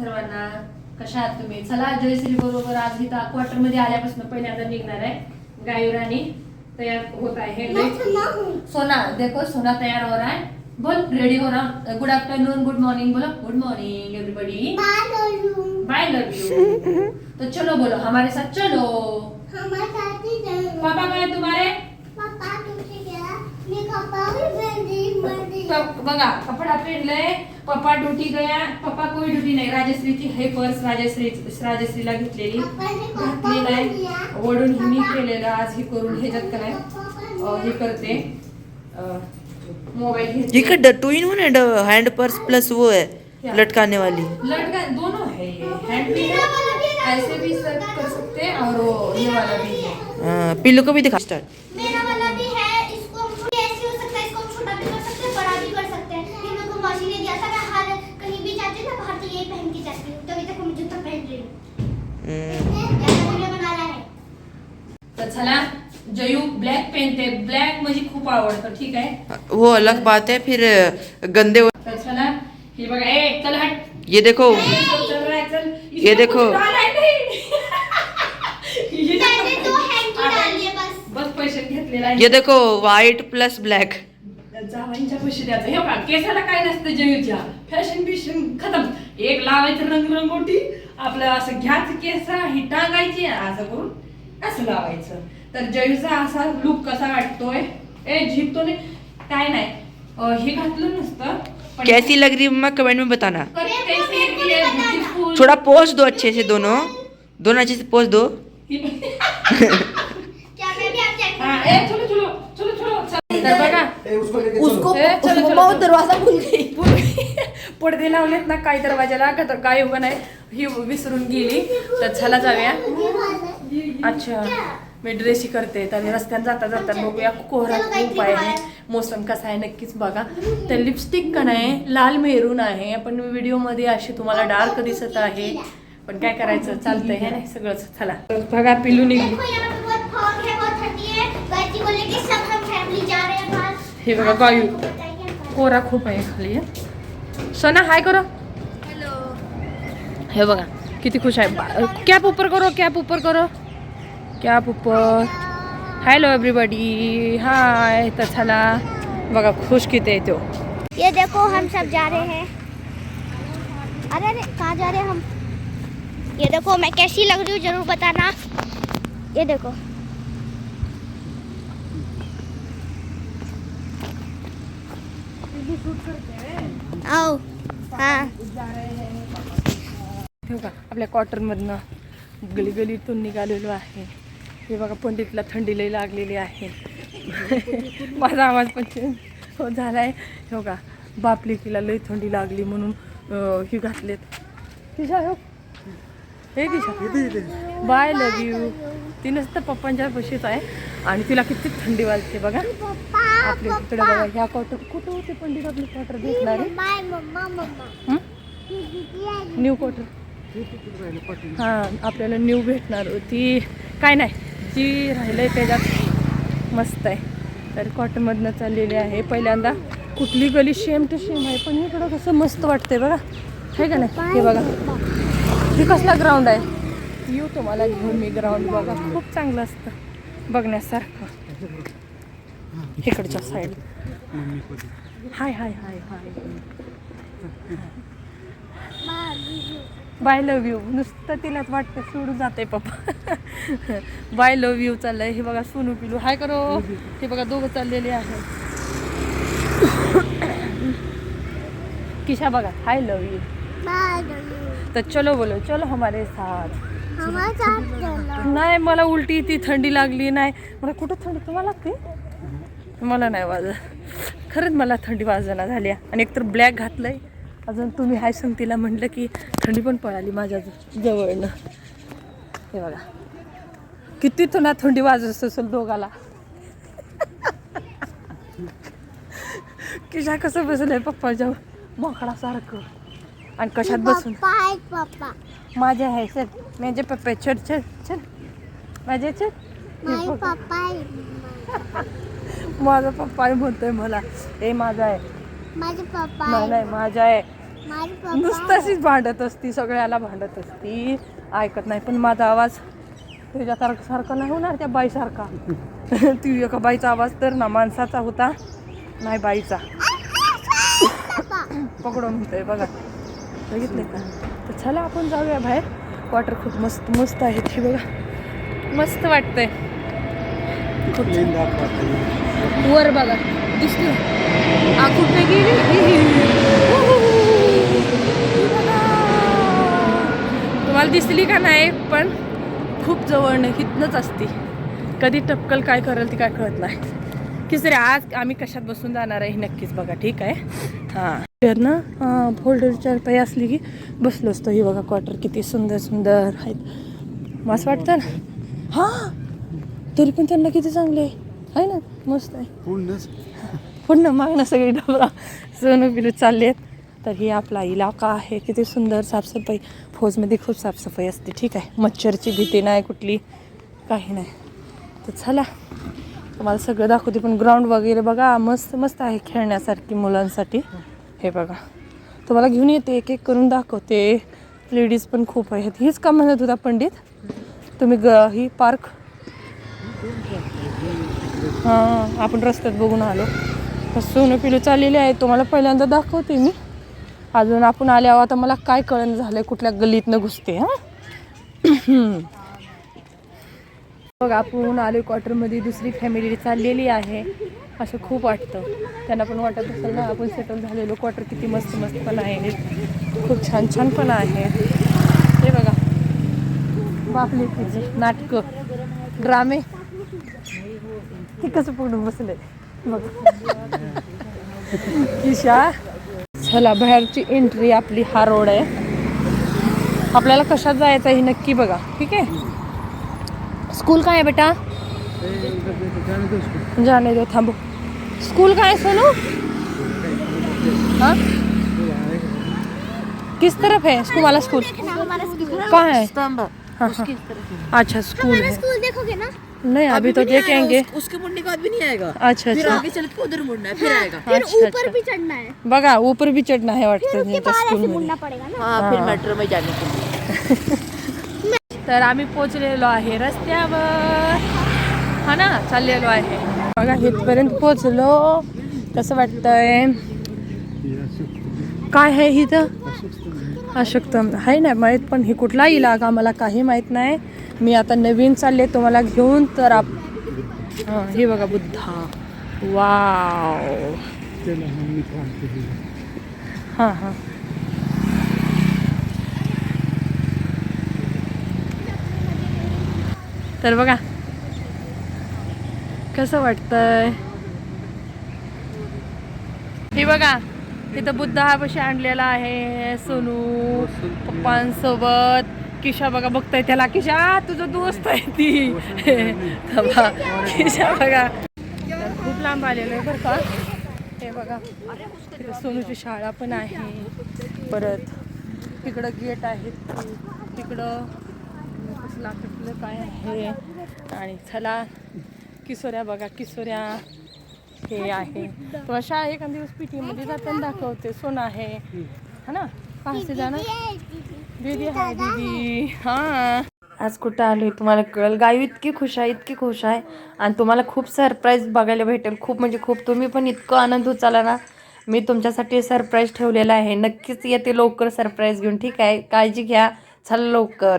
सर्वांना कशा आहात तुम्ही? चला जयश्री बरोबर आज इथं क्वार्टरमध्ये आल्यापासून पहिल्यांदा निघणार आहे. गायुरानी तयार होत आहे. सोना देखो सोना तयार हो रहा है. बोल रेडी हो रहा? गुड आफ्टरनून गुड मॉर्निंग बोलो good morning everybody bye love you तो चलो बोलो हमारे साथ चलो। पापा कहाँ है तुम्हारे? प- बघा कपडा पेरलाय पप्पा ड्युटी गया पप्पा कोई ड्युटी नाही राजश्रीची हे पर्स राजश्री राजश्रीला घेतलेली घातलेलं आहे ओढून ही मी केलेलं आज हे करून काय अं, हे करते मोबाईल इकडं two in one hand purse plus वो है लटकाने वाली लटका दोनों है ये हैंड भी है ऐसे भी सर्व कर सकते हैं और वो ये वाला भी है हाँ, पिल्लू को भी दिखा स्टार्ट मेरा वाला भी है इसको हम छोटी ऐसे हो सकता है इसको हम छोटा भी कर सकते हैं बड़ा भी कर सकते हैं ये मेरे को मौसी ने दिया था मैं हर कहीं भी जाती हूँ ना बाहर तो यही पहन के जाती हूँ तभी तक मैं जूता पहन रही हूँ ऐसा वीडियो बना रहा है तर चला जयू ब्लॅक पेनते ब्लॅक म्हणजे खूप आवडतं ठीक आहे? वो अलग बात है फिर गंदे तर चला हे बघा ए चल हट. ये देखो. चल रहा है, चल. ये देखो. इसमें कुछ डाला है नहीं. ये मैंने देखो. तो हैंकी डाली है बस. बस पैसे घेतलेला आहे ये देखो व्हाइट प्लस ब्लैक जावांच्या पैसे द्यायचं. हे बघा केसाला काय नसतं जयूच्या. फॅशन बिशन खतम. एक लावायचं रंग रंगोटी आपलं असं घ्यायचं केस ही टांगायची असं करून असं लावायचं. तर जयूचा असा लुक कसा वाटतोय? ए झिपतो नाही काय नाही. हे घातलं नसतं कैसी लग रही है मम्मा? कमेंट में बताना. थोड़ा पोज दो अच्छे से दोनों। दोनों अच्छे से पोज दो। क्या हाँ. दरवाजा भूल गई। पडदे लावलेत ना काही दरवाजाला का तर काय उगा नाही ही विसरून गेली. तर चला जाऊया. अच्छा. मी ड्रेसी करते तर रस्त्यात जाता जाता बघूया कोहरा खूप आहे मोसम कसा आहे नक्कीच बघा. तर लिपस्टिक का नाही लाल मेरून आहे. पण व्हिडिओमध्ये अशी तुम्हाला डार्क दिसत आहे. पण काय करायचं? चालतंय हे नाही सगळंच. चला. बघा पिलू निघली. है बहुत ठंडी है. गायत्री को लेके सब हम फैमिली जा रहे हैं बाहर. हे बघा गायू बताइए कोरा खूप आहे खाली हं. सोना हाय करो. हे बघा किती खुश आहे. बा- कॅप ऊपर करो कॅप ऊपर करो. कॅप ऊपर हॅलो एव्हरीबडी हाय तर चला बघा खुश किती तो? ये देखो हम सब जा रहे हैं। अरे अरे कहाँ जा रहे हैं हम? ये देखो मैं कैसी लग रही हूँ ज़रूर बताना। ये देखो। आओ। हाँ। हे बघा आपल्या कॉटनमधनं गली गलीतून निघालेलो आहे. हे बघा पंडितला थंडी लई लागलेली आहे. माझा आवाज पण हो झाला आहे हे बघा बापलिकीला लई थंडी लागली म्हणून हे घातलेत. तिशा हो. हे तिशा बाय लव यू ती नुसतं पप्पांच्या पशीच आहे. आणि तिला किती थंडी वाजते बघा. आपल्या इकडे बघा ह्या क्वार्टर कुठं होते पंडित आपले क्वार्टर भेटणार न्यू क्वार्टर हां आपल्याला न्यू भेटणार होती. काय नाही. जी आहे त्याच्यात? मस्त आहे. तर कॉटनमधनं चाललेली आहे. पहिल्यांदा कुठली गली शेम टू शेम आहे पण इकडं कसं मस्त वाटतंय बघा. आहे का नाही? हे बघा. हे कसला ग्राउंड आहे? येऊ तुम्हाला घेऊन मी ग्राउंड बघा. खूप चांगलं असतं बघण्यासारखं. इकडच्या side hi hi hi hi. Bye love you नुसतं तिलाच वाटतं सोडून जाते पप्पा बाय लव्ह यू चाललंय. हे बघा सोनू पिलू. हाय करो. हे बघा दोघं चाललेले आहे किशा बघा. हाय लव यू तर चलो बोलो. चलो हमारे साथ. नाही मला उलटी ती थंडी लागली नाही. मला कुठं थंडी? तुम्हाला लागते मला नाही वाजत. खरंच मला थंडी वाजना झाली. आणि एकतर ब्लॅक घातलंय. अजून तुम्ही हाय संगतीला म्हटलं की थंडी पण पळाली माझ्या जवळनं. हे बघा. किती तुला थंडी वाजत असेल दोघाला. किशा कसं बसलंय पप्पाच्या मोकळासारखं. आणि कशात बसून? माझे आहे चल. माझे पप्पा चल चल चल. माझे हे. पप्पा माझा पप्पा म्हणतोय मला ए माझा आहे. माझे पप्पा नाही नाही माझा आहे नुसतंच भांडत असती सगळ्याला भांडत असती. ऐकत नाही पण माझा आवाज तुझ्या सारखा सारखा नाही होणार त्या बाईसारखा. ती एका बाईचा आवाज तर ना माणसाचा होता नाही बाईचा. पकडून म्हणतोय बघा. बघितले का? तर चला आपण जाऊया बाहेर. वॉटर खूप मस्त मस्त आहे ती बघा. मस्त वाटतंय. खूप छान. वर बघा. दिसलं. आ कुठे गेली? तुम्हाला दिसली का नाही पण खूप जवळ हितनंच असती. कधी टपकल काय करेल ती काय कळत नाही. की सर आज आम्ही कशात बसून जाणार आहे नक्कीच बघा ठीक आहे? हां. तर ना फोल्डरच्या पायी असली की बसलो असतो. ही बघा क्वार्टर किती सुंदर सुंदर आहेत. मस्त वाटतं ना? हां. तरी पण त्यांना किती चांगले आहे. आहे ना? मस्त आहे. पुन्हा मागणं सगळी डबरा. सोनं बिलू चालले आहेत तर ही आपला इलाका आहे. किती सुंदर साफसफाई. फौजमध्ये खूप साफसफाई असते. ठीक आहे. मच्छरची भीती नाही कुठली. काही नाही. तर चला. तुम्हाला सगळं दाखवते. पण ग्राउंड वगैरे बघा. मस्त मस्त आहे खेळण्यासारखी मुलांसाठी. हे बघा. तुम्हाला घेऊन येते. एक एक करून दाखवते. लेडीज पण खूप आहेत. हीच का म्हणत होता पंडित? तुम्ही ग ही पार्क? हां आपण रस्त्यात बघून आलो. तर सोनं पिलू चाललेली आहे तुम्हाला पहिल्यांदा दाखवते मी. अजून आपण आल्यावर आता मला काय कळण आहे कुठल्या गल्लीतनं घुसते हां? बघ आपण आलो क्वार्टरमध्ये दुसरी फॅमिली चाललेली आहे. असं खूप वाटतं. त्यांना पण वाटत असेल ना आपण सेटल झालेलो. क्वार्टर किती मस्त मस्त पण आहे. खूप छान छान पण आहे. हे बघा. बापले नाटकं. ड्रामे ते कसं पकडून बसले. बघ. किशा चला बाहेरची एंट्री आपली हा रोड आहे. आपल्याला कशात जायचं आहे हे नक्की बघा ठीक आहे? स्कूल काय आहे बेटा? जाने दो थांबो. स्कूल काय सोनू? हाँ? किस तरफ है स्कूल वाला स्कूल कहाँ है. अच्छा स्कूल हमारा है स्कूल देखोगे ना? नहीं अभी तो नहीं देखेंगे। उस- उसके मुड़ने के बाद भी नहीं आएगा। अच्छा फिर अच्छा। आगे चल के उधर मुड़ना है फिर आएगा। फिर अच्छा, ऊपर अच्छा. भी चढ़ना है। बघा ऊपर भी चढणं आहे वाटतं बाद ऐसे स्कूलमध्ये मुड़ना पड़ेगा ना। हाँ फिर हाँ. मेट्रो में जाने के लिए। तर आम्ही पोचलेलो आहे रस्त्यावर. हा ना चाललेलो आहे. बघा इथपर्यंत पोचलो. कसं वाटतंय? काय आहे इथं? अशक्तम आहे ना माहीत पण ही कुठला इलाका मला काही माहीत नाही. मी आता नवीन चालले तुम्हाला घेऊन तर आप हां हे बघा बुद्धा. वाव. हां हां. तर बघा कसं वाटतंय? हे बघा इथं बुद्ध हा पशी आणलेला आहे सोनू. पप्पांसोबत. किशा बघा बघताय त्याला. किशा तुझं दोस्त आहे ती. किशा बघा. खूप लांब आलेलो आहे बरं का. हे बघा. सोनूची शाळा पण आहे. परत तिकडं गेट आहे तिकडं कसं लाकडलं काय आहे. आणि चला किसोऱ्या बघा किसोऱ्या हे आहे. तो आहे एखाद दिवस पीटीमध्ये जाताना दाखवते. सोनं आहे. है ना? पाहते जाणार? दीदी हाय दीदी. हां. आज कुठं आलोय? तुम्हाला कळेल? गायू इतकी खुश आहे इतकी खुश आहे. आणि तुम्हाला खूप सरप्राईज बघायला भेटेल. खूप म्हणजे खूप. तुम्ही पण इतकं आनंद उचाला ना. मी तुमच्यासाठी सरप्राईज ठेवलेला आहे. नक्कीच येते लवकर सरप्राईज घेऊन. ठीक आहे? काळजी घ्या. चला लवकर.